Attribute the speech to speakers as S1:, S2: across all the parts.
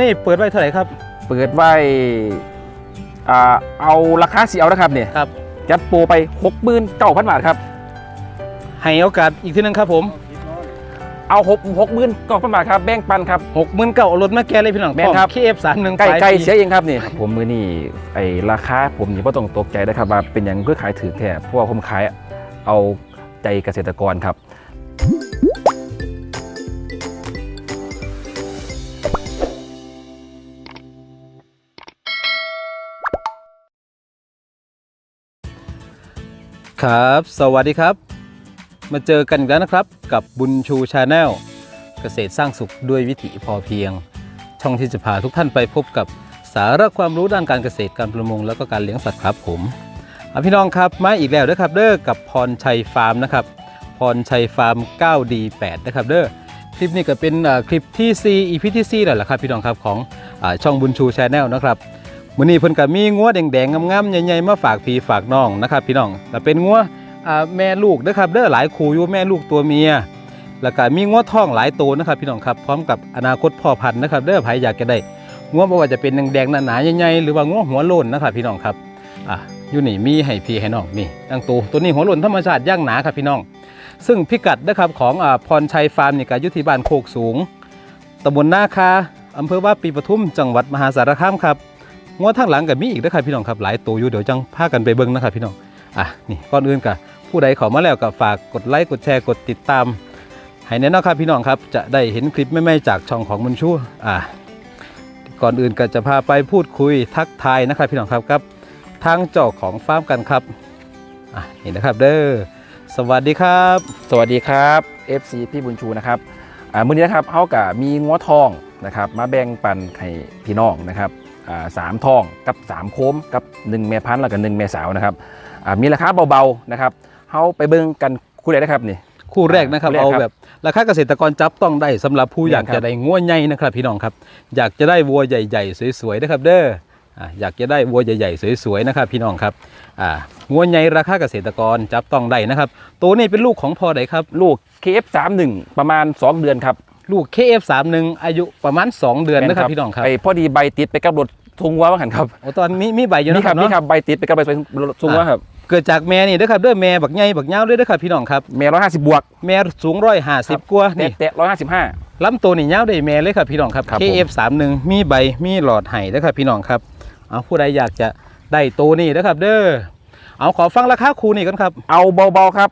S1: นี้เปิดไว้เท่าไหร่ครับ
S2: เปิดไว้อ่าเอาราคาสีเอานะครับเนี่ย
S1: ครับ
S2: จัดโปรไป6 9 0 0 0บาทครับ
S1: ให้โอกาสอีกทีหนึงครับผม
S2: เอา6 6 9 0 0 0บาทครับแบ่งปันครับ
S1: หกหมื่นเก้าเอารถมาแกเลยพี่น้อง
S2: แม่นครับ
S1: เคฟสามหนึ่ง
S2: ไก่ไก่เสียเองครับนี่ ผมมือนี่ไอราคาผมนี่ไ่ต้องตกใจนะครับว่าเป็นอย่างเพื่อขายถือแท้เพราะว่าผมขายเอาใจเกษตรกรครับ
S1: ครับ สวัสดีครับ มาเจอกันอีกแล้วนะครับกับบุญชูชาแนลเกษตรสร้างสุขด้วยวิถีพอเพียง ช่องที่จะพาทุกท่านไปพบกับสาระความรู้ด้านการเกษตรการประมงแล้วก็การเลี้ยงสัตว์ครับผมอพี่น้องครับมาอีกแล้วนะครับเด้อกับพรชัยฟาร์มนะครับพรชัยฟาร์ม 9D8 นะครับเด้อคลิปนี้ก็เป็นคลิปที่4 EP ที่4แล้วล่ะครับพี่น้องครับของอช่องบุญชูชาแนลนะครับ มื้อนี้เพิ่นก็มีงัวแดงๆงามๆใหญ่ๆมาฝากพี่ฝากน้องนะครับ พี่น้องแต่เป็นงัวแม่ลูกนะครับเด้อหลายคู่อยู่แม่ลูกตัวเมียแล้วก็มีงัวท้องหลายตัวนะครับ พี่น้องครับพร้อมกับอนาคตพ่อพันธุ์นะครับเด้อใครอยากจะได้งัวบ่ว่าจะเป็นแดงๆหนาๆใหญ่ๆหรือว่างัวหัวโล้นนะครับ พี่น้องครับอะอยู่นี่มีให้พี่ให้น้องนี่ตั้งตัวตัวนี้หัวโล้นธรรมชาติย่างหนาครับพี่น้อง ซึ่งพิกัดนะครับของอพรชัยฟาร์มนี่ก็อยู่ที่บ้านโคกสูงตำบลนาคาอำเภอว่าปีปทุมจังหวัดมหาสารคามครับ งัวทางหลังก็มีอีกนะครับพี่น้องครับหลายตัวอยู่เดี๋ยวจังพากันไปเบิ่งนะครับพี่น้องอะนี่ก่อนอื่นก็ผู้ใดเข้ามาแล้วก็ฝากกดไลค์กดแชร์กดติดตามให้แน่นอนครับพี่น้องครับจะได้เห็นคลิปใหม่ๆจากช่องของมุนชูอ่าก่อนอื่นก็จะพาไปพูดคุยทักทายนะครับพี่น้องครับกับทางเจ้าของฟาร์มกันครับอะเห็นนะครับเด้อสวัสดีครับ
S2: สวัสดีครับ FC พี่บุญชูนะครับอ่ามื้อนี้นะครับเขากับมีงัวทองนะครับ มาแบ่งปันให้พี่น้องนะครับ สามทองกับสามโคมกับหนึ่งแม่พันธุ์แล้วก็หนึ่งแม่สาวนะครับอ่ามีราคาเบาๆนะครับเขาไปเบิ่งกันคู่ใดนะครับนี่
S1: คู่แรกนะครับ
S2: คู่แรก
S1: เอา
S2: ครับ
S1: แบบราคาเกษตรกรจับต้องได้สำหรับผู้
S2: เนี่ย
S1: อยาก
S2: ครับ
S1: จะได้งัวใหญ่นะครับ พี่น้องครับ อยากจะได้วัวใหญ่ๆสวยๆนะครับ เด้ออะอยากจะได้วัวใหญ่ๆสวยๆนะครับ พี่น้องครับอ่างัวใหญ่ราคาเกษตรกรจับต้องได้นะครับ ตัวนี้เป็นลูกของพ่อใดครับ
S2: ลูก KF31 ประมาณ 2 เดือนครับ
S1: ลูก KF31 อายุประมาณ 2 เดือนนะครับ
S2: แม่
S1: พี่น้องครับ
S2: ไอพอดีใบติดไปกับรถ ทุงวัวว่าหันครับ
S1: โอ้ตอนมีมีใบอยู่
S2: นี่
S1: นะ
S2: ค
S1: ค
S2: รั
S1: รั
S2: บบนี่
S1: เนาะ
S2: ครับใบติดไปกับใบรถทุงวัวครับ
S1: เกิดจากแม่นี่นะครับเด้อแม่บักใหญ่บักยาวด้วยนะครับพี่น้องครับ
S2: แม่ร้อยห้าสิบบวก
S1: แม่สูงร้อยห้าสิบกว่า
S2: เตะ
S1: นี่
S2: เตะร้อยห้าสิบห้า
S1: ลำตัวนี่ยาวได้แม่เลยครับพี่น้องครับ
S2: ครับผม
S1: KF31 มีใบมีหลอดไห้นะครับ พี่น้องครับ เอาผู้ใดอยากจะได้ตัวนี้นะครับ เด้อเอาขอฟังราคาคูนี่กันครับ
S2: เอาเบาๆครับ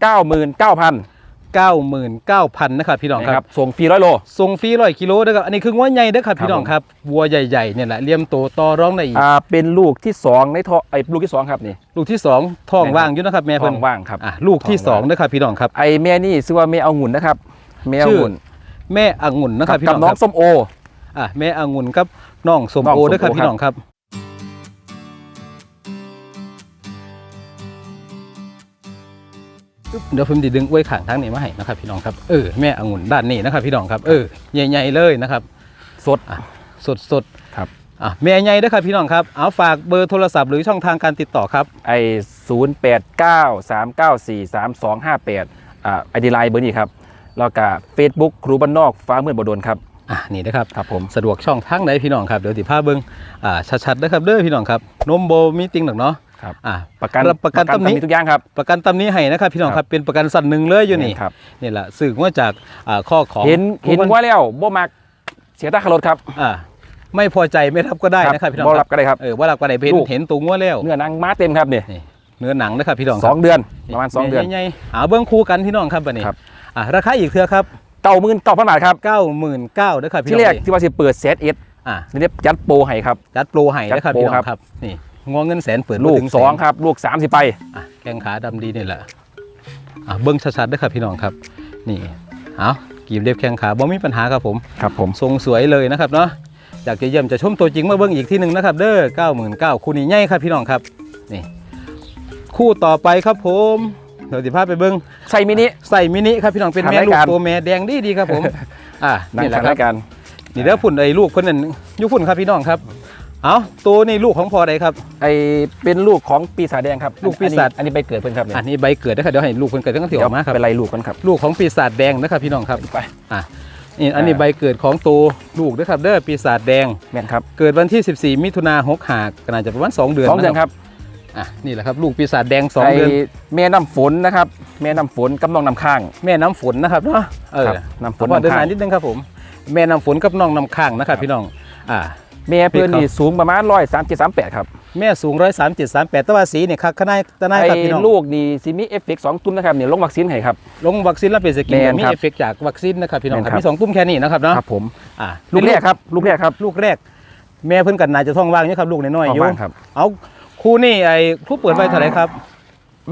S2: 99,000
S1: 99,000นะครับพี่น้อง
S2: นะ
S1: ค
S2: ค
S1: รั
S2: รับบส่งฟรีร้อยโล
S1: ส่งฟรีร้อยกิโลนะครับอันนี้คืองัวใหญ่นะครับพี่น้องครับวัวใหญ่ๆเนี่ยแหละเลี้ยมโตต่อร้องได้อีก
S2: อ่าเป็นลูกที่ 2 ในท้องไอ้ลูกที่ 2 ครับนี่
S1: ลูกที่สองท้องว่างอยู่นะครับแม่
S2: ท้
S1: เพิ่
S2: อนงว่างครับ
S1: อะลูกที่
S2: ท้
S1: ส
S2: อ
S1: องง
S2: ว่าง
S1: นะครับพี่น้องครับ
S2: ไอ้แม่นี่ชื่อว่าแม่เอางุ่นนะครับแม่เอางุ่น
S1: แม่องุ่นนะครับพี่
S2: กับ
S1: น้อง
S2: น้อ
S1: ค
S2: ง
S1: รับ
S2: ส้มโอ
S1: อะแม่องุ่นกับน้องสม
S2: น้อง
S1: โอ
S2: ส้มโอ
S1: ด้วยครับ
S2: ครับ
S1: พี่น้องครับ เดี๋ยวผมจะดึงไว้ข้างทางนี้มาให้นะครับพี่น้องครับเออแม่องุ่นด้านนี้นะครับพี่น้องครับเออใหญ่ๆเลยนะครับ
S2: สด
S1: สดสด
S2: ครับ
S1: ๆอะแม่ใหญ่ด้วยครับพี่น้องครับเอาฝากเบอร์โทรศัพท์หรือช่องทางการติดต่อครับ
S2: ไอ้0 8 9 3 9 4 3 2 5 8อ่าไอดีไลน์เบอร์นี้ครับแล้วก็เฟซบุ๊กครูบ้านนอกฟ้ามืดบดนครับ
S1: อะนี่นะครับ
S2: ครับผม
S1: สะดวกช่องทางไหนพี่น้องครับเดี๋ยวติภาพเบิ้งอ่าชัดๆนะครับเด้อพี่น้องครับนมโบมีติงหรอกเนาะ
S2: ครับ
S1: อ่า
S2: ประกัน
S1: รับประกันตำหนิ
S2: ทุกอย่างครับ
S1: ประกันตำนี้ให้นะครับพี่น้องค
S2: ครั
S1: รับบเป็นประกันสัตว์หนึ่งเลยอยู่นี่
S2: ครับ
S1: นี่แหละสื่อว่าจากอ่าข้อของ
S2: เห็นเห็น
S1: ผู้
S2: ว่าแล้วบ่มักเสียตาขารถครับ
S1: อ่าไม่พอใจไม่รับก็ได้นะครับพี่น้อง
S2: บ่
S1: ค
S2: รั
S1: รั
S2: บบก็ได้ครับ
S1: เออว่ารับก็ได้เห็น
S2: ลูก
S1: เห็นตัวงัวแล้ว
S2: เนื้อหนังม้าเต็มครับเนี่ย
S1: นี่เนื้อหนังนะครับพี่น้อง
S2: สองเดือนประมาณสองเดือน
S1: ใหญ่ๆเอาเบื้องคู่กันพี่น้องครับบัดนี้
S2: ครับ
S1: อ่าราคาอีกเทื่อครับ
S2: เก้าหมื่นเก้าพันบาทครับ
S1: 99,000นะครับพี่
S2: ที่
S1: น้อง
S2: แรกที่ว่าสิเปิดเซตเอส
S1: อ่า
S2: นี่เรียกยัดโปรให้ครับ
S1: จัดโปรให้นะครับ
S2: จัดโปร
S1: พี่น้อ
S2: ครับ
S1: งครับนี่ งอเงินแสนเปิด
S2: ลูก
S1: ถึแน
S2: สองครับ ลูกสามสิไป
S1: อะแข้งขาดำดีนี่แหละอะเบิ้งชัดๆด้วยครับพี่น้องครับ นี่เอากีบเรียบแข้งขาบ่มีปัญหาครับผม
S2: ครับผม
S1: ทรงสวยเลยนะครับเนาะอยากจะเยี่ยมจะชมตัวจริงมาเบิ้งอีกที่หนึ่งนะครับ เด้อเก้าหมื่นเก้าคู่นี้ใหญ่ครับพี่น้องครับนี่คู่ต่อไปครับผมเดี๋ยวสิพาไปเบิ้ง
S2: ใส่มินิ
S1: ใส่มินิครับพี่น้องเป็น
S2: ทาง
S1: แม่ลู
S2: ราย
S1: ก
S2: การ
S1: ตัวแม่แดงดีดีๆครับผมอะ
S2: นั่ง
S1: นี่แห
S2: ทา
S1: ละ
S2: ง
S1: ครั
S2: รา
S1: บ
S2: ยการ
S1: นี่เด้อพุ่นไอ้ลูกคนนั้นอยุพุ่นครับพี่น้องครับ เอาตัวนี้ลูกของพอใดครับ
S2: ไอเป็นลูกของปีศาจแดงครับ
S1: ลูกปีศาจ
S2: อันนี้อันนี้ไปเกิดเพิ่นครับเนี่ย
S1: อันนี้ใบเกิดนะครับเดี๋ยวให้ลูกคนเกิดทั้งที่อ
S2: เดี๋ยว
S1: อกมาครับ
S2: ไปไล่ลูกกันครับ
S1: ลูกของปีศาจแดงนะครับพี่น้องครับ
S2: ไป
S1: อะนี่อันนี้
S2: อ่า
S1: ใบเกิดของตัวลูกนะครับเด้อปีศาจแดง
S2: แม่นครับ
S1: เกิดวันที่ 14 มิถุนาหกหากก็น่าจะประมาณ2เดือน
S2: สองเดือนครับ
S1: อะนี่แหละครับลูกปีศาจแดง2
S2: ไอ้
S1: เดือน
S2: แม่น้ำฝนนะครับแม่น้ำฝนกับน้องน้ำข้าง
S1: แม่น้ำฝนนะครับเนาะเออ
S2: ครับน้ำฝน
S1: ขอเดิน
S2: น้ำ
S1: หา
S2: ข้าง
S1: นิดนึงครับผม แม่น้ำฝนกับน้องน้ำข้างนะครับพี่น้องอ่า
S2: แม่เพื่อนนี่สูงประมาณร้อยสามเจ็ดสามแปดครับ
S1: แม่สูง137 38แต่ว่าสีเนี่ยคักขนาดตะนาย
S2: ไอ้
S1: ครับพี่น้อง
S2: ลูกนี่ซิมีเอฟเฟกต์สองตุ้มนะครับเนี่ยลงวัคซีนให้ครับ
S1: ลงวัคซีนแล้วเป็นสกิน
S2: แม่น
S1: มี
S2: ครับ
S1: เอฟเฟกต์จากวัคซีนนะครับพี่น้อง
S2: แม่น
S1: ครับ
S2: ครับ
S1: มีสองตุ้มแค่นี้นะครับเนาะ
S2: ครับผม
S1: อ่า
S2: ลูกแรกครับลูกแรกครับ
S1: ลูกแรก แม่เพิ่นกันน่าจะท้องว่างอยู่ครับลูกน้อยๆอยู่
S2: ว่างครับ
S1: เอาคู่นี่ไอ้คู่เปิดไว้เท่าไหร่ครับ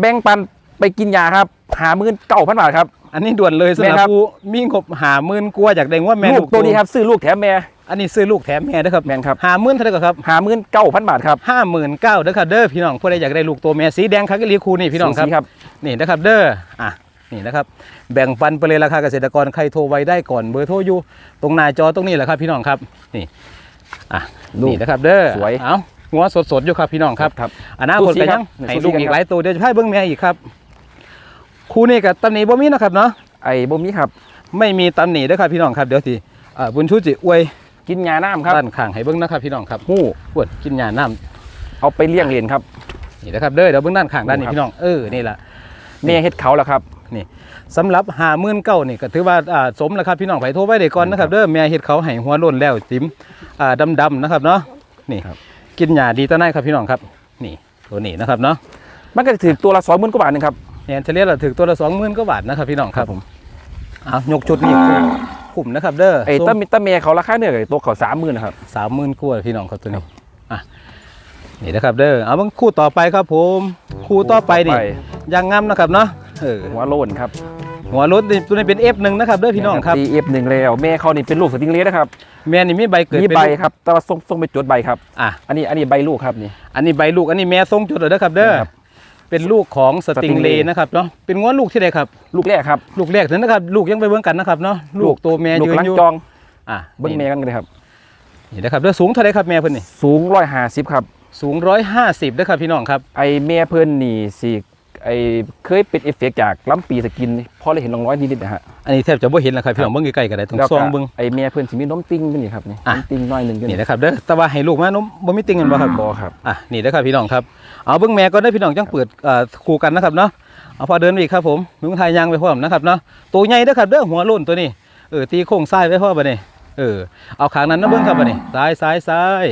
S2: แบ่งปันไปกินยาครับหาหมื่นเก้าพันบาทครับ
S1: อันนี้ด่วนเลยสำห
S2: แม่
S1: รับ
S2: ครับ
S1: ผู้มีงบหาหมื่นกลัวาอยากได้ว่าแม่
S2: ลูกตัวนี้ครับซื้อลูกแถมแม่
S1: อันนี้ซื้อลูกแถมแม่เด้อครับ
S2: แม่นครับ
S1: หาหมื่นเท่าไหร่ก่อนครับ
S2: หาหมื่นเก้าพันบาทครับ
S1: ห้าหมื่นเก้าเด้อครับเด้อพี่น้องผู้ใดอยากได้ลูกตัวแม่สีแดงคักกะลีคูนี่พี่น้องครับ
S2: สูสีครับ
S1: นี่นะครับเด้ออะนี่นะครับแบ่งปันไปเลยราคาเกษตรกรใครโทรไวได้ก่อนเบอร์โทรอยู่ตรงหน้าจอตรงนี้แหละครับ พี่น้องครับนี่อะ
S2: ลูก
S1: นี่นะครับเด้อ
S2: สวย
S1: เอาหัวสดๆอยู่ครับพี่น้องครับ
S2: ครับ
S1: อนาคต
S2: สู้สี
S1: ก็
S2: ครั
S1: ยั
S2: บ
S1: งให้
S2: สู้สี
S1: ลูก
S2: กัน
S1: อีก
S2: ครับ
S1: หลายตัวเดี๋ยวจะให้เบิ้งแม่อีกครับ คู่นี้กับตำหนิบ่มีนะครับเนาะ
S2: ไอ้บ่มีครับ
S1: ไม่มีตำหนิเด้อครับพี่น้องครับเดี๋ยวทีอ่าบุญชูจิอวย
S2: กินยาน้ำครับ
S1: ด้านข้างให้เบิ้งนะครับพี่น้องครับ
S2: หู้
S1: ปวดกินยาน้
S2: เอาไปเลี้ยงเรียนครับำ
S1: นี่นะครับเด้อเดี๋ยวเบิ้งด้านข้างด้านนี้
S2: ครับ
S1: พี่น้องเออนี่แหละ
S2: แม่เฮ็ดเขาแล้วครับ
S1: สำหรับหาหมื่นเก้านี่ก็ถือว่าอ่าสมแล้วครับพี่น้องไปโทรไว้เดี๋ยวก่อนนะครับเด้อแม่เฮ็ดเขาให้หัวโล้นแล้วติ๋มอ่าดำๆนะครับเนาะนี่
S2: ครับ
S1: กินหญ้าดีต้นไม้ครับพี่น้องครับ นี่ตัวนี้นะครับเนาะ
S2: มันก็จะถือตัวละสองหมื่นกว่าบาทหนึงครับ
S1: เนี่ยเฉลี่ยเราถึงตัวละสองหมื่นกว่าบาทนะครับพี่น้องครับ
S2: ผม
S1: เอายกชุดนี้คุ้มคุ้มนะครับเด้อ
S2: ไอ้ต้นมิตรเมเขาราคาเนี่ยกับตัวเขาสามหมื่นนะครับ
S1: สามหมื่นกว่าพี่น้องครับตัวนี้อะนี่นะครับเด้อเอาเบิ่งคู่ต่อไปครับผมคู่ต่อไปนี่ยังงามนะครับเนาะเออ
S2: หัวโลนครับ
S1: หัวรถนี่ตัวนี้เป็น F1 นะครับเด้อพี่น้องครับ
S2: ตีเอฟหนึ่งแล้วแม่เขานี่เป็นลูกสติงเลสนะครับ
S1: แม่นี่มีใบเกิด
S2: มี
S1: เป็น
S2: ใบ
S1: ลูก
S2: ครับแต่ว่าส่งส่งไปจดใบครับ
S1: อะ
S2: อันนี้อันนี้ใบลูกครับนี่
S1: อันนี้ใบลูกอันนี้แม่ทรงจุดเลยนะครับเด้อ
S2: ครับ
S1: เป็นลูกของสติงเล
S2: Stingray
S1: นะครับเนาะเป็นง้อลูกที่ใดครับ
S2: ลูกแรกครับ
S1: ลูกแรกนั่นนะครับ ลูกยังไปเบิ่งกันนะครับเนาะลูกตัวแม่
S2: ลูก
S1: ยืน
S2: ลัง
S1: อยู่
S2: จอง
S1: อะ
S2: เบิ้งแม่กันเลยครับ
S1: นี่นะครับเด้อสูงเท่าไรครับแม่เพิ่นนี่
S2: สูงร้อยห้าสิบครับ
S1: สูงร้อยห้าสิบเด้อครับพี่น้องครับ
S2: ไอแม่เพิ่นนี่สิ ไอเคยเป็นเอฟเฟกต์จากล้ำปีสกินพอเลยเห็นลองร้อยนิดๆนะฮะ
S1: อันนี้แทบจะบ่เห็นแล้วครับพี่น้องเบิ่งใกล้ๆกันได้ตรง
S2: แล้ว
S1: ซ
S2: ก็
S1: องเบิ่ง
S2: ไอแม่เพิ่นสิมีน้มติ้งกันนี่ครับนี่
S1: อะ
S2: น้มติ้งน้อยหนึ่งกัน
S1: นี่นะครับเด้อแต่ว่าให้ลูกมานมบ่มีติงกันบ่ครับ
S2: บอครับ
S1: อะนี่เด้อครับพี่น้องครับเอาเบิ่งแม่ก็ได้อพี่น้องจังเปิดเอ่อคู่กันนะครับเนาะเอาพอเดินไปอีกครับผมมึงทายยางไปพร้อมนะครับเนาะตัวใหญ่เด้อครับเด้อหัวโล้นตัวนี้เออตีโค้งซ้ายไว้พร้อมบัดนี้เออเอาขางนั้นนะเบิ่งครับบัดนี้ซ้ายซ้ายซ้าย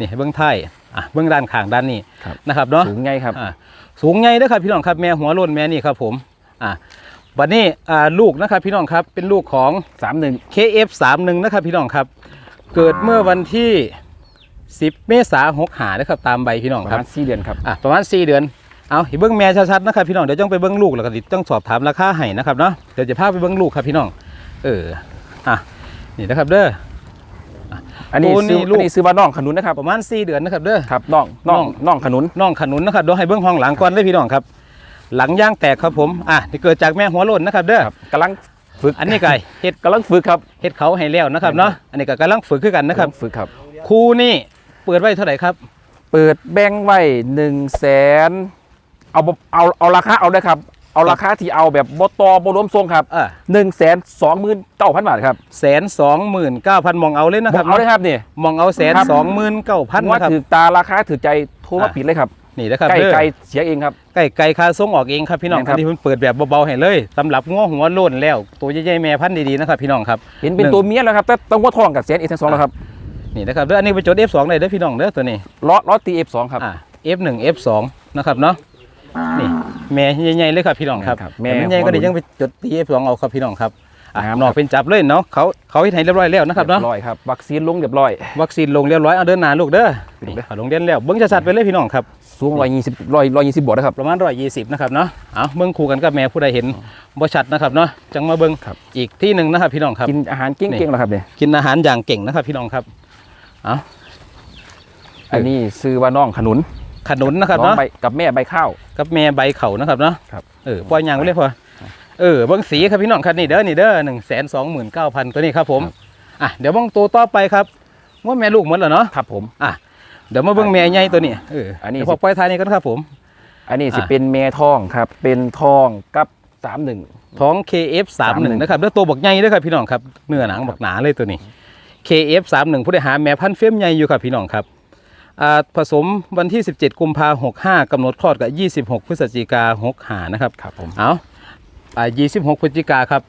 S1: นี่เบิ่งไทายอะเบิ่งด้านข้างด้านนี้
S2: ครับ
S1: นะครับเนาะ
S2: สูงไงครับ
S1: อะ สูงใหญ่เด้อครับพี่น้องครับแม่หัวโล้นแม่นี่ครับผมอะบัดนี้อ่าลูกนะครับพี่น้องครับเป็นลูกของ
S2: สามหนึ่ง
S1: KF31 นะครับพี่น้องครับ เกิดเมื่อวันที่ 10 เมษายน6หานะครับตามใบพี่น้อง
S2: ประ
S1: ครับ
S2: มาณสี่เดือนครับ
S1: อะประมาณ 4 เดือนเอาให้เบิ้งแม่ชัดๆนะครับพี่น้องเดี๋ยวจ้องไปเบิ้งลูกแล้วก็ติดต้องสอบถามราคาให้นะครับเนาะเดี๋ยวจะพาไปเบิ้งลูกครับพี่น้อง เอออะนี่นะครับเด้อ
S2: อันนี้
S1: โอ้นี่
S2: ซื้อ
S1: ลูก
S2: อันนี้ซื้อว่าน้องขนุนนะครับ
S1: ประมาณ4เดือนนะครับเด้อ
S2: ครับน้องน้อง
S1: น้อง
S2: น้องขนุน
S1: น้องขนุนนะครับเดี๋ยวให้เบิ้งห้องหลังก่อนเลยพี่น้องครับ หลังย่างแตกครับผมอะนี่เกิดจากแม่หัวโล้นนะครับเด้อ
S2: ครับกำลังฝึก
S1: อันนี้ไก่เห็ด
S2: กำลังฝึกครับ
S1: เห็ดเขาให้แล้วนะครับเนาะอันนี้ก็กำลังฝึกขึ้นกันนะครับ
S2: กำลังฝึกครับ
S1: ครูนี่เปิดไว้เท่าไหร่ครับ
S2: เปิดแบงค์ไว้หนึ่งแสนเอาบ่เอาเอาราคาเอาได้ครับ เอาราคาที่เอาแบบบตอบรวมทรงครับ
S1: อ่า
S2: หนึ่งแสนสองหมื่นเก้าพันบาทครับ
S1: แสนสองหมื่นเก้าพันมองเอาเลยนะค
S2: บ
S1: รั
S2: อบกเอาเลยครับนี่
S1: มองเอาแสน
S2: ครับ
S1: สองหมื่นเก้าพัน
S2: ว่า
S1: นะครับ
S2: ถือตาราคาถือใจโทรมา
S1: อะ
S2: ปิดเลยครับ
S1: นี่นะครับ
S2: ใกล้
S1: เด้อ
S2: ไกลเสียเองครับ
S1: ไก่ไก่คาส่งออกเองครับพี่น้อง
S2: แม่นครั
S1: อั
S2: บ
S1: นนี้เพิ่นเปิดแบบเบาๆให้เลยสำหรับง้อหัวโล้นแล้วตัวใหญ่ๆแม่พันธุ์ดีๆนะครับพี่น้องครับ
S2: เห็นเป็น
S1: หนึ่ง
S2: ตัวเมียแล้วครับแต่ต้องว่าทองกับแสนเอทั้งสองแล้วครับ
S1: นี่นะครับเด้ออันนี้ไปจด F2 เลยเด้อพี่น้องเด้อตัวนี้
S2: ล้อล้อตีเอฟสองครับ
S1: อ่า F1 F2 นะครับเนาะ นี่แม่ใหญ่ๆเลยครับพี่น้องครับ
S2: แม่
S1: แต่
S2: ครับ
S1: แม่ใหญ่ก็ได้
S2: หัวโล้น
S1: ยังไปจด F2 เอาครับพี่น้องครับอะ
S2: ครับ
S1: นอกเป็นจับเลยเนาะเขาเขาให้เรียบร้อยแล้วนะครับเนาะ
S2: เรียบร้อยครับวัคซีนลงเรียบร้อย
S1: วัคซีนลงเรียบร้อยเอาเดินหน้าลูกเด้อนี่
S2: เด้อ
S1: เอาลงเรียนแล้วเบิ้งชัดๆไปเลยพี่น้องครับ
S2: สูงร้อยยี่สิบร้อยร้อยยี่สิบบวกนะครับ
S1: ประมาณ120นะครับเนาะเอาเบิ้งคู่กันกับแม่ผู้ใดเห็นบ่ชัดนะครับเนาะจังมาเบิ้ง
S2: ครับ
S1: อีกที่หนึ่งนะครับพี่น้องครับ
S2: กินอาหารเก่งๆแล้วครับเนี่ย
S1: กินอาหารอย่างเก่งนะครับพี่น้องครับเอา
S2: อันนี้ซื้อว่าน้องขนุน
S1: ขนุนนะครับ
S2: น้อง
S1: เนาะ
S2: ใบกับแม่ใบข้าว
S1: กับแม่ใบเขานะครับเนาะ
S2: ครับ
S1: เออปล่อยยางไปเลยพอเออเบิ้งสีครับพี่น้องครับนี่เด้อนี่เด้อหนึ่งแสนสองหมื่นเก้าพันตัวนี้ครับผมอะเดี๋ยวเบิ้งตัวต่อไปครับว่าแม่ลูกหมดแล้วเนาะ
S2: ครับผม
S1: เดี๋ยวมาเบิ้งแม่ใหญ่ตัวนี้เออ
S2: อันนี้
S1: เดี๋ยวพอปล่อยทายนี่กันครับผม
S2: อันนี้สิ
S1: อะ
S2: เป็นแม่ทองครับ เป็นทองกับสามหนึ่ง
S1: ท้อง KF31 นะครับแล้วตัวบักใหญ่ด้วยครับพี่น้องครับเนื้อหนังบักหนาเลยตัวนี้ KF31 ผู้ได้หาแม่พันธุ์เฟียมใหญ่อยู่ครับพี่น้องครับอ่า ผสมวันที่ 17 กุมภา65กำหนดคลอดกับ 26 พฤศจิกา65นะครับ
S2: ครับผม
S1: เอาอ่า26พฤศจิกาครับ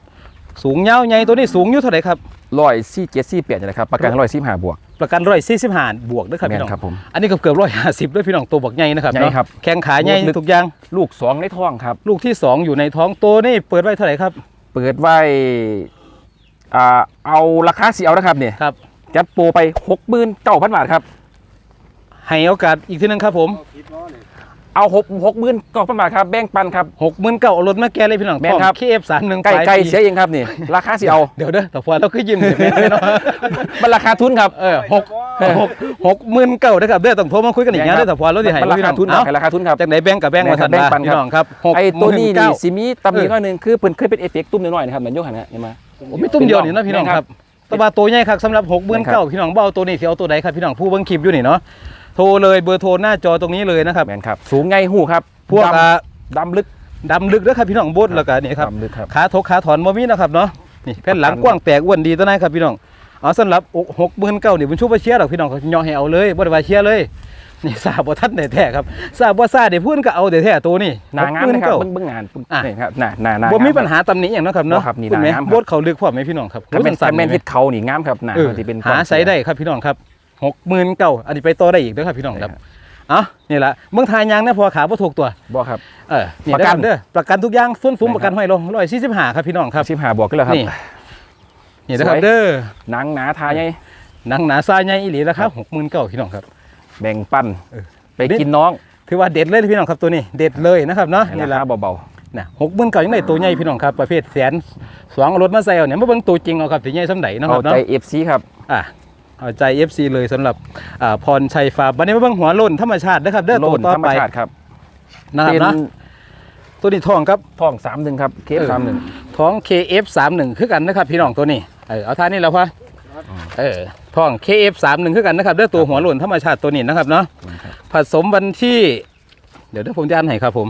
S1: สูงยาวใหญ่ตัวนี้สูงอยู่เท่าไหร่ครับ
S2: ร้อยสี่เจ็ดสี่แปดนะครับประกันร้อยสี่ห้าบวก
S1: ประกันร้อยสี่สิบห้าบวกด้วยครับ
S2: แม่
S1: พี่
S2: น
S1: น้อง
S2: ครับผม
S1: อันนี้ก็เกือบร้อยห้าสิบด้วยพี่น้องตัวบักใหญ่นะครับ
S2: ใหญ่
S1: เนาะ
S2: ครับ
S1: แข้งขาใหญ่
S2: ลึก
S1: ทุกอย่าง
S2: ลูกสองในท้องครับ
S1: ลูกที่สองอยู่ในท้องตัวนี่เปิดไว้เท่าไหร่ครับ
S2: เปิดไว้อ่าเอาราคาสีเอานะครับเนี่ย
S1: ครับ
S2: จัดโปรไปหกหมื่นเก้าพันบาทครับ
S1: ให้โอกาสอีกทีหนึงครับผม
S2: เอาหกหกหมื่นเก้าพันบาทครับแบ่งปันครับ
S1: หกหมื่นเก้าเอารถมาแก้เลยพี่น้อง
S2: แม่นครับ
S1: เคฟสามหนึ่ง
S2: ไก่ไก่เสียเองครับนี่ราคาสีเอา
S1: เดี๋ยวเด้อแต่พอเราคือยิ้มเดี๋ยวแม่นเลยเนาะ
S2: มันราคาทุนครับ
S1: เออหกหกหกหมื่นเก้านะครับเด้อต้องโทรมาคุยกันอีกอย่างเด้อแต่พอเราจะให้
S2: มันรา
S1: พี่
S2: คา
S1: น้อง
S2: ทุนครั
S1: เอ้า
S2: บให้ราคาทุนครับ
S1: จากไหนแบงก์กับแบงก์มาทัน
S2: แบ่งปันครับ
S1: พี่น้องครับหก
S2: ไอ้ตัวนี้
S1: หมื่
S2: นี่
S1: เก้า
S2: สิมีตำหนิ
S1: เออ
S2: น้อยหนึ่งคือเพิ่นเคยเป็นเอฟเฟกต์ตุ้มน้อยๆนะครับเหมือนยกหันนะเห็นไหม
S1: ผมมีตุ้มเดียวนี่นะพี่น้อง
S2: แม่น
S1: ค
S2: ครั
S1: รับบแต่ว่าตัวใหญ่ครับสำหรับหกหมื่น
S2: แม่นครั
S1: เก้า
S2: บ
S1: พี่น้องเบ้าตัวนี้สิเอาตัวใดครับพี่น้องผู้เบิ่งคลิปอยู่นี่เนาะ โทรเลยเบอร์โทรหน้าจอตรงนี้เลยนะครับ
S2: แมนครับ สูงไงหูครับ
S1: พวก
S2: ด
S1: อ่าำ
S2: ดำลึก
S1: ดำลึกนะครับพี่น้องบดแล้วก็นี่ครับ
S2: ดำลึกครับ
S1: ขาทกขาถอนบ่มีนะครับเนาะนี่แผ่นหลังกว้างแตกอ้วนดีตัวนั้นครับพี่น้องเอาสำหรับหกหมื่นเก้านี่ผมชูไปเชียร์หรอกพี่น้องเขาย่อให้เอาเลยบ่ได้ว่าเชียร์เลย นี่ทราบบ่ทันได้แท้ครับทราบว่าซาได้พูดก็เอาได้แท้ตัวนี้
S2: หนางามนะครับ
S1: 69,000
S2: เบิ้งเบิ้งงาน
S1: อะ
S2: นี่ครับหนาหนาหนา
S1: บ่มี
S2: ง
S1: ปัญหาตำหนิอย่างเนาะครับเนาะ
S2: บ่ครับนี่
S1: ณแม่
S2: หนางามครับ
S1: บดเขาลึกพร้อมไหมพี่น้องครับ
S2: ถ้าเป็น
S1: สั่
S2: ถ้าแมน
S1: ๆ
S2: ทิศเขานี่งามครับหนา
S1: เออ
S2: มันสิเป็น
S1: หาใช้ได้ครับพี่น้องครับ หกหมื่นเก้าอันนี้ไปต่อได้อีกเด้อครับพี่น้องครับเอ้านี่ละเมืองไทยยางนะพอขาบ่ถูกตัว
S2: บ่ครับ
S1: เออนี่
S2: ประกัน
S1: เด้อประกันทุกอย่างส่วนสูง
S2: นะครับ
S1: ประกันห้อยลงร้อยสี่สิบห้าครับพี่น้องครับ
S2: สิบห้าบวกกันแล้วครับ
S1: นี่นี่นะครับ
S2: สวย
S1: เด้อ
S2: หนังหนาทาใหญ่
S1: หนังหนาซายใหญ่อีหลีราคาหกหมื่นเก้าพี่น้องครับ
S2: แบ่งปัน
S1: เออ
S2: ไปกินน้อง
S1: ถือว่าเด็ดเลยพี่น้องครับตัวนี้เด็ดเลยนะครับเนาะ
S2: ให้
S1: นี่
S2: รา
S1: ละ
S2: คาเบา
S1: นะหกหมื่นเก้ายังได้ตัวใหญ่พี่น้องครับประเภทแสนสองเอารถมาใส่เอาเนี่ยมาเบิ่งตัวจริงเอาครับสิใหญ่สำไหน
S2: ๆ
S1: เนาะค
S2: เอา
S1: รับเนาะ
S2: ใจเอฟซีครับ
S1: อะ เอาใจ FC เลยสำหรับอ่าพรชัยฟาร์มวันนี้มาเบิ่งหัวโล้นธรรมชาตินะครับเด้อ
S2: โล
S1: ตัวนต่อ
S2: ธรรม
S1: ไป
S2: ชาติครับ
S1: นะครับ
S2: เป็น
S1: เนาะตัวนี้ทองครับ
S2: ท้องสามหนึ่งครับเคฟ
S1: เออ
S2: สามหนึ่ง
S1: ท้อง KF31 คือกันนะครับพี่น้องตัวนี้ เออเอาท่านี้แล้วพะเออท้อง KF31 คือกันนะครับเด้อตัวหัวโล้นธรรมชาติตัวนี้นะครับเนาะผสมวันที่ เดี๋ยวเดี๋ยวผมจะอ่านให้ครับผม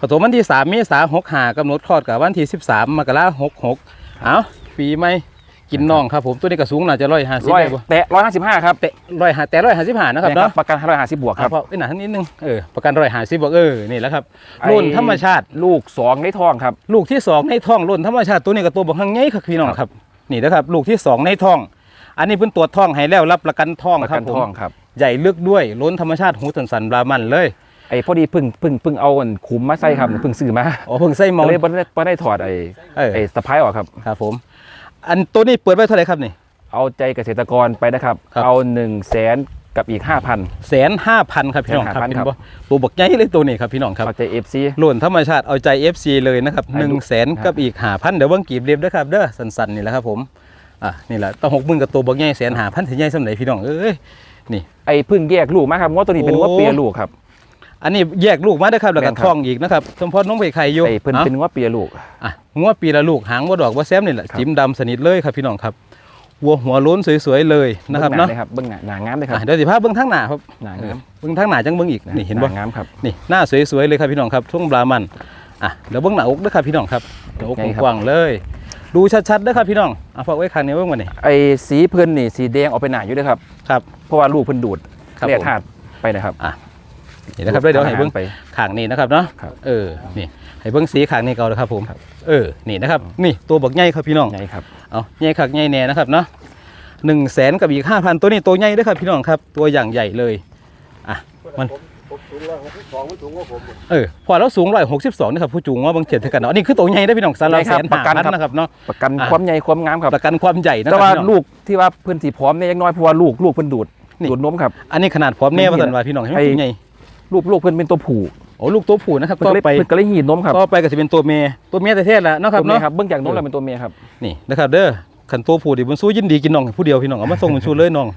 S1: ผสมวันที่ 3 เมษายน65กำหนดคลอดกับวันที่ 13 มกราคม66 เอาปีไหม กินน้องครับผมตัวนี้ก็สูงน่าจะร้อยห้าสิบ
S2: ร้อย
S1: ได้บ่
S2: แตะร้อยห้าสิบห้าครับ
S1: แต่ร้อยห้าแต่ร้อยห้าสิบห้านะครับ
S2: เนี่ยครั
S1: เนาะ
S2: บประกันร้อยห้าสิบบวกค
S1: ครั
S2: รั
S1: บบเพราะไอ้หนานิดนึงเออประกันร้อยห้าสิบบอกเออนี่แหล้วครับ
S2: ไอ้
S1: รุ่นธรรมชาติ
S2: ลูกสองในท้องครับ
S1: ลูกที่สองในท้องรุ่นธรรมชาติตัวนี้กับตัวบอกหังไงครับพี่น้องครับนี่นะครับลูกที่สองในท้อง อันนี้เพิ่นตรวจท้องให้แล้วรับประกันท้อง
S2: ประ
S1: ครั
S2: กับน
S1: ผม
S2: ท้องครับ
S1: ใหญ่ลึกด้วยล้นธรรมชาติหูสันสันบรามันเลย
S2: ไอ้พอดีเพึ่งเพึ่งเพึ่งเอาอันขุมมาใส่ครับเพึ่งซื้อมา
S1: อ๋อเพิ่งใส่เมา
S2: ก็เลยบ่ได้บ่ได้ถอดไอ้
S1: เออ
S2: ไอ้สะพายออกครับ
S1: ครับผม อันตัวนี้เปิดไว้เท่าไหร่ครับนี่
S2: เอาใจเกษตรกรไปนะครับ
S1: ครับ
S2: เอา1นึ่งแสนกับอีก 5,000
S1: แสนห้าพันครับพี่น้องครับ
S2: 150,000
S1: เห็น
S2: ครับ
S1: บ่ตัวบักใหญ่เลยตัวนี้ครับพี่น้องครับ
S2: เอาใจ FC
S1: ล้วนธรรมชาติเอาใจ FC เลยนะครับ
S2: ให้
S1: หนึ่ง
S2: ดู
S1: แสนกับอีกหาพันเดี๋ยวเบิ่งกีบเรียบด้วยครับเด้อสันๆนี่แหละครับผมอะนี่แหละต้องหกหมื่นกับตัวบักใหญ่แสนหาพันถึงใหญ่สำไหนพี่น้องเอ้ยนี่
S2: ไอ้เพึ่งแยกลูกมาครับว่าตัวนี้เป็น
S1: โอ้
S2: ว่าเปียลูกครับ
S1: อันนี้แยกลูกมาได้อครับแล้วก็
S2: แม่นครับ
S1: ท้องอีกนะครับสมพรน้องไปไข่อยู่
S2: ไอ้เพิ่น
S1: อา
S2: เป็นว่าเปียลูก
S1: อะงัวปีละลูกหางว่าดอกว่าแซมนี่แหละ
S2: ครับ
S1: จิ้มดำสนิทเลยครับพี่น้องครับวัวหัวโล้นสวยๆเลยนะครับ
S2: เบิ่งห
S1: เนาะ
S2: เลยครับเบิ้งหน้าหน้างามเลยครั
S1: อะ
S2: บ
S1: เดี๋ยวสิพาเบิ่งทางหน้าครับ
S2: หน้างาม
S1: เบิ่งทางหน้าจังเบิ่งอีกนี่เห็นบ่า
S2: งามครับ
S1: นี่หน้าสวยๆเลยครับพี่น้องครับช่วงบรามันอะเดี๋ยวเบิ้งหน้าอกด้วยครับพี่น้องครับหน้าอก
S2: ไงครับ
S1: กว้างๆเลย ดูชัดๆด้วยครับพี่น้องเอาฝากไว้ข้างนี้เบิ้งมานี่
S2: ไอ้สีเพิ่นนี่สีแดงออกไปหนาอยู่ด้วยครับ
S1: ครับ
S2: เพราะว่าลูกเพิ่นดูด
S1: ครับ
S2: เรียก
S1: ผม
S2: ธาตุไปนะครับ
S1: นี่นะครับเดี๋ยวให้เบิ้ง
S2: ไป
S1: ข้างนี้นะครับเนาะ
S2: ครับ
S1: เออนี่ให้เบิ้งสีข้างนี้เก่าเลยครับผม
S2: ครับ
S1: เออนี่นะครับนี่ตัวบักใหญ่ครับพี่น้อง
S2: ไงครับ
S1: เอาใหญ่คักใหญ่แน่นะครับเนาะหนึ่งแสนกับอีกห้าพันตัวนี้ตัวใหญ่ด้วยครับพี่น้องครับ ตัวอย่างใหญ่เลยอะมันเออพอเราสูงร้อยหกสิบสองนะครับผู้จูงว่าบางเจ็ดเท่ากันเนาะอันนี้คือตัวใหญ่ได้อพี่น้องสารบ
S2: ใหญ่
S1: แส
S2: ครับ
S1: น
S2: ประ
S1: ห้า
S2: กัน
S1: พัน
S2: ครับ
S1: นะครับเนาะ
S2: ประกัน
S1: อะ
S2: ความใหญ่ความงามครับ
S1: ประกันความใหญ่นะค
S2: แต่
S1: รับ
S2: ว่า
S1: พี่น้อง
S2: ลูกที่ว่าเพิ่นสีพร้อมเนี่ยยังน้อยเพราะว่าลูกลูกเพิ่นดูด
S1: นี่
S2: ดูดนมครับ
S1: อันนี้ขนาดพร้อมแน่
S2: นี่
S1: มา
S2: แหละ
S1: สันว่าพี่น้องใช่ไหม
S2: ไอ้
S1: ตัวใหญ่
S2: ลูกลูกเพิ่นเป็นตัวผู้
S1: โอ้ลูกตัวผู้นะครับ
S2: เพิ่น
S1: ต่
S2: ก็
S1: อ
S2: เลย
S1: ไป
S2: เพิ่นก็เลยหีดนมครับ
S1: ต่อไปก็จะเป็นตัวเมียตัวเมียแต่เทศแล้วเนาะครับ
S2: ตัวเมีย
S1: เนาะ
S2: ครับเบื้องจากนมแล้วเป็นตัวเมียครับ
S1: นี่นะครับเด้อขันตัวผู้ดิบนสู้ยินดีกินน้องให้ผู้เดียวพี่น้องเอามาส่งบนสู้เลยน้อง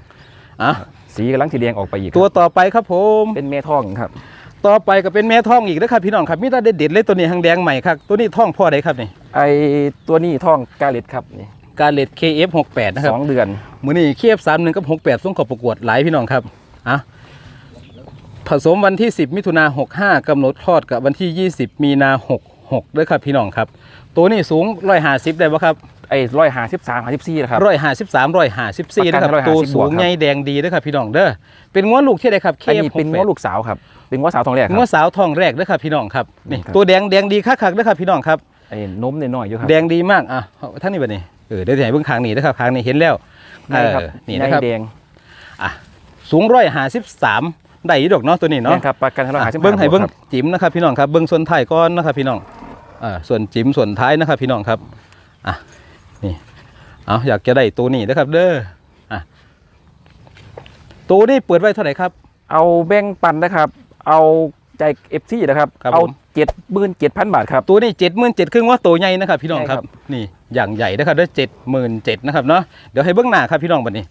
S1: อะ
S2: สีกำลังสีแดงออกไปอีกครับ
S1: ตัวต่อไปครับผม
S2: เป็นแม่ท้องครับ
S1: ต่อไปก็เป็นแม่ท้องอีกนะครับพี่น้องครับมีแตาเด็ดๆเลยตัวนี้หางแดงใหม่ครับตัวนี้ท้องพ่อใดครับนี่
S2: ไอ้ตัวนี้ท้องกาเล็ดครับนี่
S1: กาเลต KF68 นะครับ
S2: สองเดือน
S1: มื้อนี้ KF31 กับ 68ส่งเขอประกวดหลายพี่น้องครับอะ ผสมวันที่ 10 มิถุนา65กำหนดคลอดกับวันที่ 20 มีนาหกด้วยครับพี่น้องครับ ตัวนี้สูงร้อยห้าสิบได้ปะครับ
S2: ไอ้ร้อยหาสิบสามหาสิบสี่นะครับ
S1: ร้อยห้าสิบสามร้อยห้าสิบสี่
S2: ประกั
S1: นะ
S2: น
S1: ครับ
S2: 150
S1: ตัวสู
S2: บวก
S1: ง
S2: ครับ
S1: ใหญ่แดงดีด้วยครับพี่น้องเด้อเป็นง้อลูกที่ใดครับ
S2: อันนี้เป็น
S1: KF68
S2: ง้อลูกสาวครับเป็นง้อสาวทองแรกค
S1: ง้อ
S2: รับ
S1: สาวทองแรกด้วยครับพี่น้องครับนี่
S2: ครับ
S1: ตัวแดงแดงดีคักๆด้วยครับพี่น้องครับ
S2: ไอ้นมน้อยๆอยู่ครับ
S1: แดงดีมากอะเอาท่านนี่แบบนี้เออเดี๋ยวจะให้เบิ่งคางนี้นะครับคางนี้เห็นแล้ว
S2: ใช่ครับ
S1: เออนี่
S2: ใหญ่
S1: นะครับ
S2: แดง
S1: สูงร้อยห้าสิบสาม ได้อยู่ดอกเนาะตัวนี้เนาะ
S2: นี่ครับประกันร้อยหาสิบ
S1: เบิ้งให้เบิ้ง
S2: ครับ
S1: จิ๋มนะครับพี่น้องครับเบิ้งส่วนท้ายก้อนนะครับพี่น้องอ่าส่วนจิ๋มส่วนท้ายนะครับพี่น้องครับอะนี่เอาอยากจะได้ตัวนี้นะครับ เด้ออะตัวนี้เปิดไว้เท่าไหร่ครับ
S2: เอาแบ่งปันนะครับ เอาใจเอฟซีนะครับ
S1: ครับ
S2: เอา
S1: ผม
S2: เจ็ดหมื่นเจ็ดพันบาทครับ
S1: ตัวนี้เจ็ดหมื่นเจ็ดครึ่งว่าตัวใหญ่นะครับ พี่น้องครับ
S2: ใช่ครับ
S1: นี่อย่างใหญ่นะครับด้วยเจ็ดหมื่นเจ็ดนะครับเนาะ เดี๋ยวให้เบิ้งหน้าครับพี่น้องบัดนี้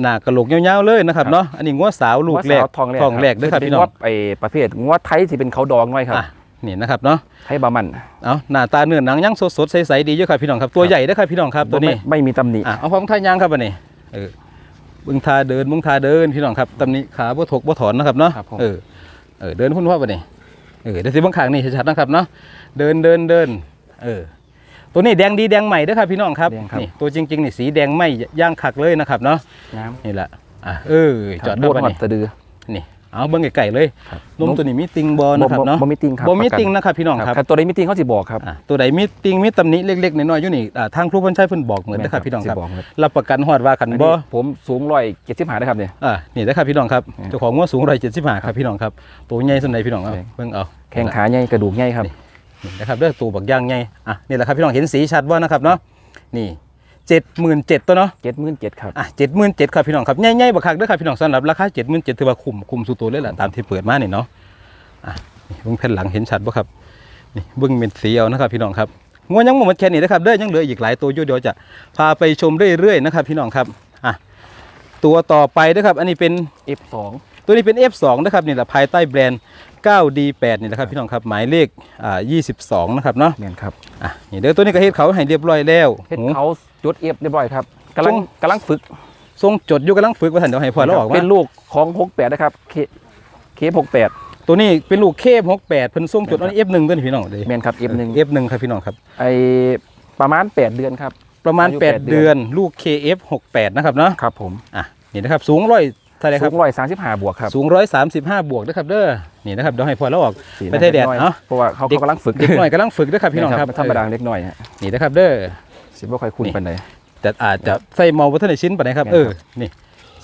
S1: หน้ากระโหลกยาวๆเลยนะครับเนาะอันนี้งัวสาวลูกแรก
S2: ง้อสาวทองแรก
S1: ทองแรกด้วยครับ
S2: เป็น
S1: พี่น้อง
S2: ง้ไอ้ประเภทง้อไทยที่เป็นเขาดองน้อยครับ
S1: อะนี่นะครับเนาะ
S2: ไทยบามัน
S1: เอาหน้าตาเนื้อหนังยังสดๆใสๆดีอยู่ครับพี่น้องครับตัวใหญ่ด้วยครับพี่น้องครับตัวนี้
S2: ไม่ไม่มีตำหนิ
S1: อะเอาพร้อมท่ายางครับอันนี้เออเบึงทาเดินเบึงทาเดินพี่น้องครับตำหนี้ขาบ่ถกบ่ถอนนะครับเนาะ
S2: ครับผม
S1: เออเออเดินพุ่นพ่อบันนี้เออเดี๋ยวสิเบางขางนี่ชัดๆนะครับเนาะเดินเดินเดินเออ ตัวนี้แดงดีแดงใหม่เด้อครับพี่น้องครับ
S2: แดงครับ
S1: นี่ตัวจริงๆนี่สีแดงไม่ย่างคักเลยนะครับเนาะ
S2: น้
S1: นี่แหละอะเออำจอด
S2: โบ
S1: เด้อ
S2: ด
S1: บัด
S2: หอด
S1: นี้
S2: สะดือ
S1: นี่เอาเบิ่งไก่ๆเลย
S2: ครับ
S1: นมตัวนี้มีติงบอนะครับเนาะ
S2: บ่มีติงครับ
S1: บ่มี
S2: ประกัน
S1: ติงนะครับพี่น้องครับ
S2: ครับตัวใดมีติงเขาสิบอกครับ
S1: อะตัวใดมีติงมีตำหนิเล็กๆน้อยๆอยู่นี่อ่าทางครูพันชัยเพิ่นบอกเหมือนนะครับพี่น้องครับ
S2: สิบอกครับ
S1: รับประกันฮอดว่ากัน
S2: อัน
S1: บ่
S2: นี้ผมสูงร้อยเจ็ดสิบห้านะครับเนี่ย
S1: อ่านี่นะครับพี่น้องครับ
S2: อืม
S1: เจ้าของงัวสูงร้อยเจ็ดสิบห้าครับพี่น้องครับตัวใหญ่ส่วนใดพี่น้องเอา
S2: ใช่
S1: เบิ่งเอา
S2: แข้งขาใหญ่กระดูกใหญ่ครับ
S1: นี่ นะครับเด้อตัวบักย่างใหญ่อะนี่แหละครับพี่น้องเห็นสีชัดบ่นะครับเนาะนี่เจ็ดหมื่นเจ็ดตัวเนาะ
S2: เจ็ดหมื่นเจ็ดครับ
S1: อะเจ็ดหมื่นเจ็ดครับพี่น้องครับใหญ่ๆบักคักเด้อครับพี่น้องสำหรับราคาเจ็ดหมื่นเจ็ดถือว่าคุ้มคุ้มสุดตัวเลยแหละตามที่เปิดมานี่เนาะอะนี่เบิ่งแผ่นหลังเห็นชัดบ่ครับนี่เบิ่งเป็นสีเอานะครับพี่น้องครับงัวยังบ่หมดแค่นี้นะครับเด้อยังเหลืออีกหลายตัวอยู่เดี๋ยวจะพาไปชมเรื่อยๆนะครับพี่น้องครับอะตัวต่อไปนะครับ อันนี้เป็น
S2: F2
S1: ตัวนี้เป็น F2 นะครับนี่แหละภายใต้แบรนด์ 9D8 นี่แหละครับพี่น้องครับหมายเลขอ่า22 นะครับเนาะ
S2: เนี่ยครับ
S1: อะนี่เดี๋ยวตัวนี้ก็เฮ็ดเขาให้เรียบร้อยแล้ว
S2: เฮ็ด
S1: หู
S2: เขาจุดเอฟเรียบร้อยครับกำลัง
S1: ส่ง
S2: กำลังฝึก
S1: ทรงจดอยู่กำลังฝึกว่าท่านเดี๋ยวให้พ่อเราออกมา
S2: เป็นลูกของหกแปดนะครับเคเคหกแปด
S1: ตัวนี้เป็นลูกเคฟ68เพิ่นทรงจดอันนี้ F1 ตัวนี้พี่น้องเด้
S2: แมนครับ F1
S1: F1 ครับพี่น้องครับ
S2: ไอประมาณ 8 เดือนครับ
S1: ประมาณ
S2: อายุแปด
S1: 8
S2: เดื
S1: เดือ
S2: อนน
S1: ลูก KF68 นะครับเนาะ
S2: ครับผม
S1: อะนี่นะครับสูงร้อยเท่าไหร่ค
S2: สู
S1: รับ
S2: งร้อยสามสิบห้าบวกครับ
S1: สูง135บวกนะครับเด้อนี่นะครับเดี๋ยวให้พ่อเราออก
S2: สี
S1: ไปได้แดด
S2: น้อย
S1: เนาะ
S2: เพราะว่าเขา
S1: เด็ก
S2: เขากำลังฝึก
S1: เด็กน้อยกำลังฝึกด้วยครับพี่น้องครับ
S2: ธรรมดาเล็กน้อยฮะ
S1: นี่นะครับเด้อ
S2: สิบ่ค่อยคุ้น
S1: นี่
S2: ปานใด
S1: แต่อาจจะใส่เมาวัฒนชิ้นไปนะครับ
S2: แม่นครับ
S1: เออนี่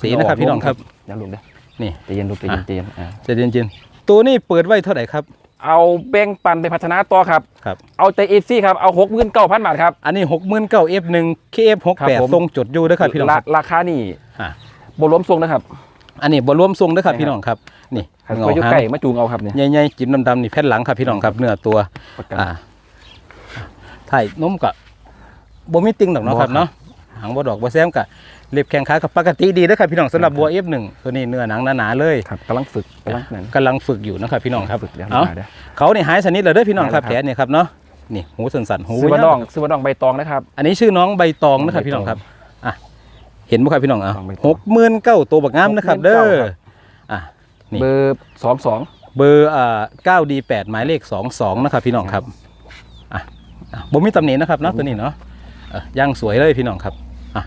S1: สีนะครับพี่น้องครับ
S2: อย่าลุกเด้อ
S1: นี่
S2: ใจเย็นลูกใจเย็นใจเย็นอ่า
S1: ใจะเย็นๆตัวนี้เปิดไว้เท่าไหร่ครับ
S2: เอาแบ่งปันไปพัฒนาต่อครับ
S1: ครับ
S2: เอาใจเอฟซีครับ เอาหกหมื่นเก้าพันบาทครับ
S1: อันนี้หกหมื่นเก้า F1 KF68
S2: ครับผม
S1: ทรงจดอยู่ด้วยครับพี่น้อง
S2: รา
S1: ครับ
S2: ราคานี่
S1: อ่า
S2: บรวมทรงนะครับ
S1: อันนี้บรวมทรงด้วยครับ
S2: ใช่ครับ
S1: พี่น้องครับ นี่
S2: ครับ
S1: เงา
S2: ตัวยุ
S1: หาง
S2: ไก่มาจูงเอาครับเนี่ย
S1: ใหญ่ๆจิ้มดำๆนี่แผ่นหลังครับพี่น้องครับเนื้อตัว
S2: ประกัน
S1: อ่าถ่ายนมกับบ่มีติงดอกเนาะครับ
S2: บ่ครับ
S1: เนาะหางบ่ดอกบ่แซมกับเล็บแข้งขากับปกติดีนะครับพี่น้องสำหรับบัว F1 ตัวนี้เนื้อหนังหนาๆเลย
S2: ครับกำลังฝึกกำลังนั่น
S1: กำลังฝึกอยู่นะครับพี่น้องครับ
S2: ฝึกแล้ว
S1: เอ้า
S2: เด้อ
S1: เขานี่หายสนิทเลยเด้อพี่น้องครับ
S2: หาย
S1: แผ
S2: แล้วครับ
S1: ลเนี่ยครับเนาะนี่หูสันๆหู
S2: ซื้อมา
S1: ยว
S2: ดองซื้อมาดองใบตองนะครับ
S1: อันนี้ชื่อน้องใบตองนะครับ
S2: ใบตอง
S1: พี่น้องครับอะ เห็นไหมครับพี่น้องอะ
S2: น้องใบตอง
S1: หกหมื่นเก้าตัวบักงามนะครับ
S2: 69,000
S1: เด้ออะ นี่
S2: เบอร์สองสอง
S1: เบอร์อ่าเก้าดีแปดหมายเลขสองสองนะครับพี่น้องครับ อะอะบ่มีตำหนินะครับเนาะตัวนี้เนาะเอ่อย่างสวยเลยพี่น้องครับ อะ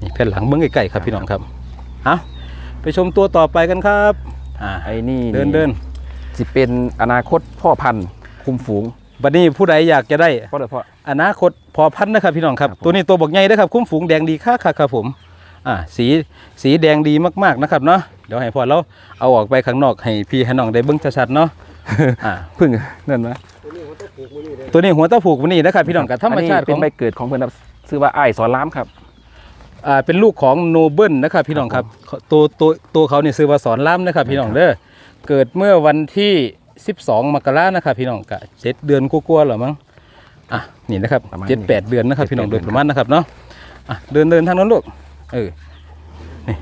S1: นี่แผ่นหลังเบื้องใกล้ๆครับพี่น้องครับเอาไปชมตัวต่อไปกันครับ อะ
S2: ไอ้นี่
S1: เดินเดิน
S2: สิเป็นอนาคตพ่อพันธุ์คุมฝูง
S1: บัดนี้ผู้ใดอยากจะได้
S2: เพราะเดี๋ยวพ่อ
S1: อนาคตพอพันธุ์นะครับพี่น้องครับ
S2: ครับผม
S1: ตัวนี้ตัวบักใหญ่นะครับ คุ้มฝูงแดงดีค่าครับผม อ่าสีสีแดงดีมากๆนะครับเนาะเดี๋ยวให้พอเราเอาออกไปข้างนอกให้พี่ให้น้องได้เบิ้งชัดๆเนาะอ่า
S2: พึ่งนั่นนะ
S1: ตัวนี้หัวเต้าผูกวันนี้นะครับพี่น้องกับธรรมชาติ
S2: อันนี้
S1: ข
S2: เป็
S1: อนง
S2: ใบเกิดของเพื่อนครับชื่อว่าไอ้ายสอนรามครับ
S1: อ่าเป็นลูกของโนเบิลนะครับพี่น้องครับตัวตัวตัวเขาเนี่ยซื้อว่าสอนล่ำนะครับพี่น้องเด้อเกิดเมื่อวันที่ 12 มกรานะครับพี่น้องกะเจ็ดเดือนกลัวาๆเหรอมั้งอะนี่นะครับ
S2: ประมาณ
S1: เจ็ด
S2: นี้
S1: แปดเดือนนะครับพี่น้อง
S2: 7-8
S1: โดยประมาณนะครับเนาะอะเดินเดินทางโน้นลูก เออนี่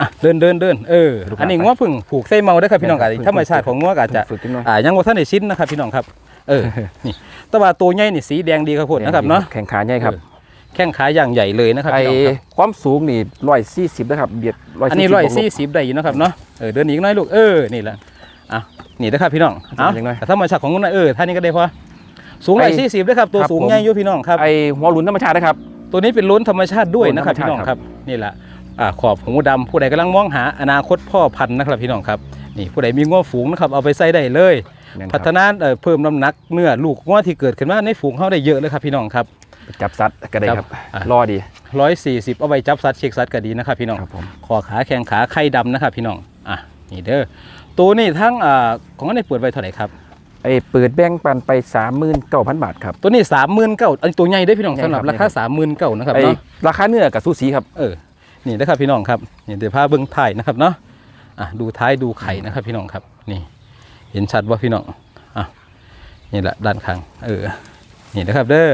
S1: อะเดินเดินเดินเอออันนี้ง้อพึ่งผูกไส้เมาได้อครับพี่น้องกะธรรมชาติของง้อก็อาจจะ
S2: ฝึกขึ้นหน่อย
S1: อ่ายังว่าท่านในชิ้นนะครับพี่น้องครับ เออนี่แต่ว่าตัวใหญ่นี่สีแดงดีครับผมนะครับเนาะ
S2: แข่งขาใหญ่ครับ
S1: เออแข้งขาอย่างใหญ่เลยนะครับ
S2: ไอ้
S1: พี่น้องครับ
S2: ความสูงนี่ร้อยสี่สิบนะครับเบียดร้อย
S1: อันนี้ร้อยสี่สิบได้อยู่นะครับเนาะเออเดินอีกน้อยลูกเออนี่แหละอะนี่นะครับพี่น้องเอา
S2: จังเลย
S1: แต่ถ้ามาฉากของคุณนายเออท่านี้ก็ได้พอสูง
S2: ไอ้
S1: ร้อยสี่สิบด้วยครับตัว
S2: ครับ
S1: สูง
S2: ผม
S1: ใหญ่อยู่พี่น้องครับ
S2: ไอหัวหลุนธรรมชาตินะครับ
S1: ตัวนี้เป็นล้นธรรมชาติด้วยนะครับ
S2: ล้นธร
S1: พี่
S2: รม
S1: น้อง
S2: ชาติ
S1: ครับนี่แหละอ่าขอบหูดำผู้ใดกำลังมองหาอนาคตพ่อพันธุ์นะครับพี่น้องครับนี่ผู้ใดมีง้อฝูงนะครับเอาไปใส่ได้เลย
S2: แม่นค
S1: พั
S2: รับ
S1: ฒนาเอ่อเพิ่มน้ำหนักเนื้อลูกง้อที่เกิดขึ้นมาในฝูงเขาได้เยอะเลยครับพี่น้องครับ
S2: จับซัดก็ได้ครับ
S1: อะ
S2: รอดี
S1: ร้อยสี่สิบเอาไว้จับสัตว์เช็คสัตว์ก็ดีนะครับพี่น้อง
S2: ครับผม
S1: คอขาแข้งขาไข่ดำนะครับพี่น้องอะนี่เด้อตัวนี้ทั้งอ่าของอันนี้เปิดไว้เท่าไหร่ครับ
S2: ไอเปิดแบ่งปันไป39,000บาทครับ
S1: ตัวนี้สามหมื่นเก้าอันนี้ตัวใหญ่เด้อพี่น้อง
S2: ใหญ่
S1: สำหรับ
S2: ครับ
S1: ราคาสามหมื่นเก้านะครับ
S2: ไอ
S1: เนาะ
S2: ราคาเนื้อกับซูซีครับ
S1: เออนี่นะครับพี่น้องครับนี่เดี๋ยวพาเบิ้งถ่ายนะครับเนาะอะดูท้ายดูไข่นะครับพี่น้องครับนี่ เห็นชัดว่าพี่น้องอะนี่แหละด้านข้างเออนี่นะครับเด้อ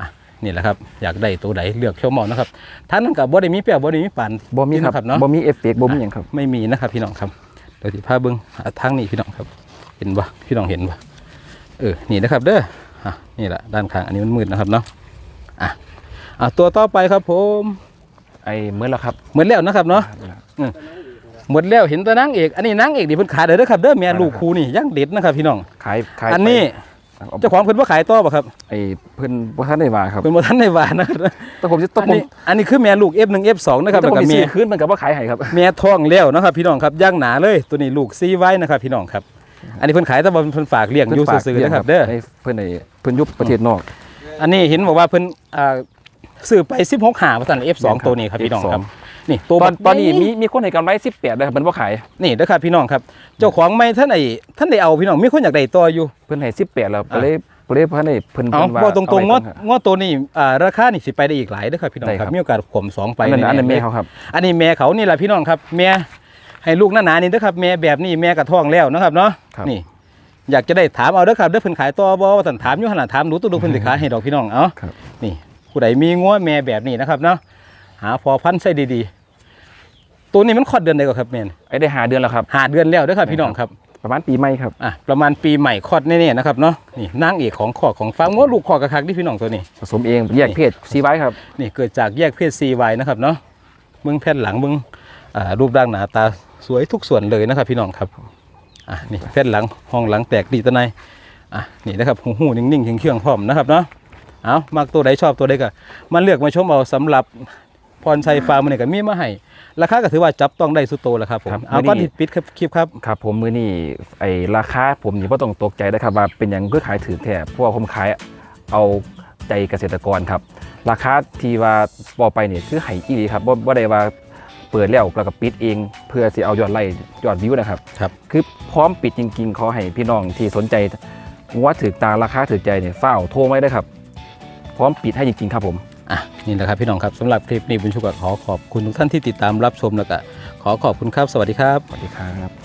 S1: อะนี่แหละครับอยากได้ตัวไหนเลือกชมเอานะครับท่านนั้นกับบ่ได้มีเปรียบบ่ได้มีปัน
S2: บ่มีครับ
S1: นะครับเนาะ
S2: บ่มีเอฟเฟกต์บ่มีหยังครับ
S1: ไม่มีนะครับพี่น้องครับเดี๋ยวที่พาเบิ้งอะทางนี้พี่น้องครับเห็นปะพี่น้องเห็นปะเออนี่นะครับเด้ออะนี่แหละด้านข้างอันนี้มันมืดนะครับเนาะอะอะตัวต่อไปครับผม
S2: ไอเมื่อแล้วครับ
S1: เหมือนแล้วนะครับเนาะหมดแล้วเห็นแต่นางเอกอันนี้นางเอกดิเพิ่นขายเด้อเด้อครับเด้อแม่ลูกครูนี่ยังเด็ดนะครับพี่น้อง
S2: ขายขาย
S1: อันนี้
S2: ไป
S1: เจ้าของเพิ่นบ่ขายต่อบ่ครับ
S2: ไอเพิ่นบ่ทันได้มาครับ
S1: เพิ่นบ่ทันได้ว่านะครับ
S2: แต่ผมจะต้
S1: อั
S2: อนงผม
S1: นี้อันนี้คือแม่ลูก F1 F2 นะครับ
S2: แต่
S1: แล้ว
S2: ผม
S1: ก็
S2: สิ
S1: แม่
S2: ซื้อคืนมันก็บ่ขายให้ครับ
S1: แม่ท้องแล้วนะครับพี่น้องครับย่างหนาเลยตัวนี้ลูกซีไว้นะครับพี่น้องครับ อันนี้เพิ่นขายแต่ว่าเพิ่นฝากเลี้ยงอยู่ซื่อๆนะครับเด้อ
S2: ให้เพิ่นไอเพิ่นอยุบประเทศนอก
S1: อันนี้เห็นบอกว่าเพิ่นอ่าซื้อไป 16หาว่าซั่น F2 ตัวนี้ครับพี่น้องครับนี่ตัว
S2: ตอน
S1: บัก
S2: ตอนนี้
S1: ใหญ่
S2: มีมีคนให้กำไร18นะครับเพิ่นบ่ขาย
S1: นี่เด้อครับพี่น้องครับ เจ้าของไม่ท่านไอ้ท่านได้เอาพี่น้องมีคนอยากได้ต่ออยู่
S2: เพิ่นให้18แล้วก็เลยก็เลยเพิ่นให้เพิ่น
S1: เอา
S2: เพิ่นว่า
S1: บอกตรงๆ
S2: เอ
S1: งวด
S2: ไว้ก่อนครับ
S1: งวดตัวนี้อ่าราคานี่สิไปได้อีกหลายเด้อครับพี่น้อง
S2: ได้
S1: ค
S2: ครั
S1: รับบมีโอกาสข่มสองไป
S2: อันนั้นอันนั้น
S1: แๆ
S2: แม่เขาครับ
S1: อันนี้แม่เขานี่แหละพี่น้องครับแม่ ให้ลูกหนาๆนี่เด้อครับแม่แบบนี้แม่กระท้องแล้วนะครับเนาะ
S2: ครับ
S1: นี่ อยากจะได้ถามเอาเด้อครับเด้อเพิ่นขายต่อบ่ว่าสันถามอยู่ขนาดถามหนูตัวดูเพิ่นสิขายให้ดอกพี่น้องเอา
S2: ครับ
S1: นี่ผู้ใดมีงัวแม่แบบนี้นะครับเนาะหาพอพันธุ์ใส่ดีๆ ตัวนี้มันคลอดเดือนใดก็ครับแม่น
S2: ไอ้ได้หาเดือนแล้วครับ
S1: หาเดือนแล้วเด้อครับพี่น้องครับ
S2: ประมาณปีใหม่ครับ
S1: อะประมาณปีใหม่คลอดแน่ๆนะครับเนาะนี่นางเอกของขอดของฟาร์มงัวลูกขอดกระคักที่พี่น้องตัวนี้
S2: ผสมเองแยกเพศซีไว้ครับ
S1: นี่เกิดจากแยกเพศ CY นะครับเนาะมึงแผ่นหลังมึงอ่ารูปร่างหน้าตา สวยทุกส่วนเลยนะครับพี่น้องครับอะนี่แผ่นหลังห้องหลังแตกดีตะไนอะนี่นะครับหูหูนิ่งๆเคียงๆพร้อมนะครับเนาะเอามักตัวใดชอบตัวใดก็มาเลือกมาชมเอาสำหรับพรชัยฟาร์มเนี่ยก็มีมาให้ราคาก็ถือว่าจับต้องได้สุดโตแล้วครับผม
S2: ครับ
S1: เอา
S2: มื้
S1: ก้
S2: อ
S1: อน
S2: นี้
S1: ที่ปิดครับคลิปครับ
S2: ครับ ผมมือนี่ไอราคาผมนี่บ่ต้องตกใจนะครับว่าเป็นอย่างเพื่อขายถือแท้เพราะว่าผมขายเอาใจเกษตรกรครับ ราคาที่ว่าบอกไปเนี่ยคือไห้อีหลีครับบ่บ่ได้ว่า เปิดแล้วแล้วก็ปิดเอง เพื่อสิเอายอดไล่ยอดวิวนะครับ
S1: ครับ
S2: คือพร้อมปิดจริงๆขอให้พี่น้องที่สนใจว่าถือตาราคาถือใจเนี่ยเฝ้าวโทรไว้ได้ครับ พร้อมปิดให้จริงๆครับผม
S1: อะนี่แหละครับพี่น้องครับสำหรับคลิปนี้บุญชุกก็ขอขอบคุณทุกท่านที่ติดตามรับชมแล้วก็ขอขอบคุณครับสวัสดีครับ
S2: สวัสดีครับ